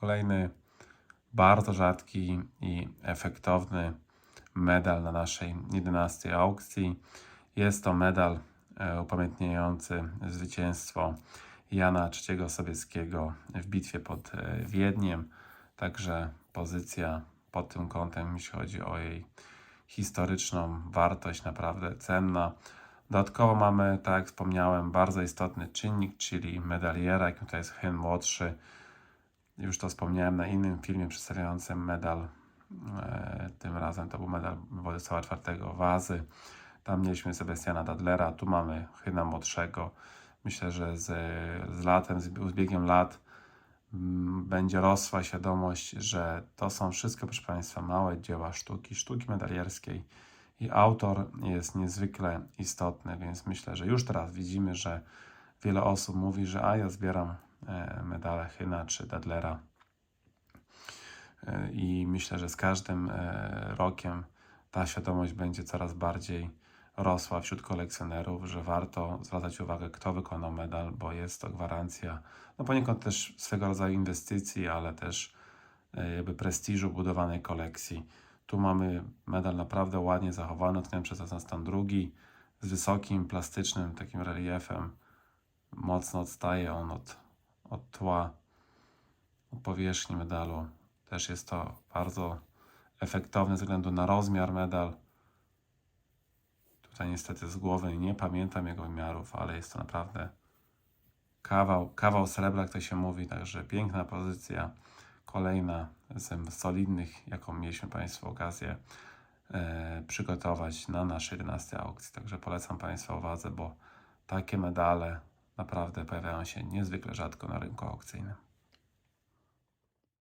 Kolejny bardzo rzadki i efektowny medal na naszej 11 aukcji. Jest to medal e, upamiętniający zwycięstwo Jana III Sobieskiego w bitwie pod e, Wiedniem. Także pozycja pod tym kątem, jeśli chodzi o jej historyczną wartość, naprawdę cenna. Dodatkowo mamy, tak jak wspomniałem, bardzo istotny czynnik, czyli medaliera, jakim to jest Hen młodszy. Już to wspomniałem na innym filmie przedstawiającym medal. E, tym razem to był medal Władysława IV Wazy. Tam mieliśmy Sebastiana Dadlera, tu mamy Hyna młodszego. Myślę, że z, z latem, z, biegiem lat mm, będzie rosła świadomość, że to są wszystko, proszę Państwa, małe dzieła sztuki, sztuki medalierskiej i autor jest niezwykle istotny, więc myślę, że już teraz widzimy, że wiele osób mówi, że a ja zbieram medale Hyna czy Dadlera E, i myślę, że z każdym e, rokiem ta świadomość będzie coraz bardziej rosła wśród kolekcjonerów, że warto zwracać uwagę, kto wykonał medal, bo jest to gwarancja, no poniekąd też swego rodzaju inwestycji, ale też e, jakby prestiżu budowanej kolekcji. Tu mamy medal naprawdę ładnie zachowany, odkryty przez nas stan drugi, z wysokim, plastycznym takim reliefem. Mocno odstaje on od, od tła, od powierzchni medalu. Też jest to bardzo efektowne ze względu na rozmiar medal. Tutaj niestety z głowy nie pamiętam jego wymiarów, ale jest to naprawdę kawał, kawał srebra, jak to się mówi, także piękna pozycja. Kolejna z solidnych, jaką mieliśmy Państwu okazję e, przygotować na naszej 11 aukcji. Także polecam Państwa uwadze, bo takie medale naprawdę pojawiają się niezwykle rzadko na rynku aukcyjnym.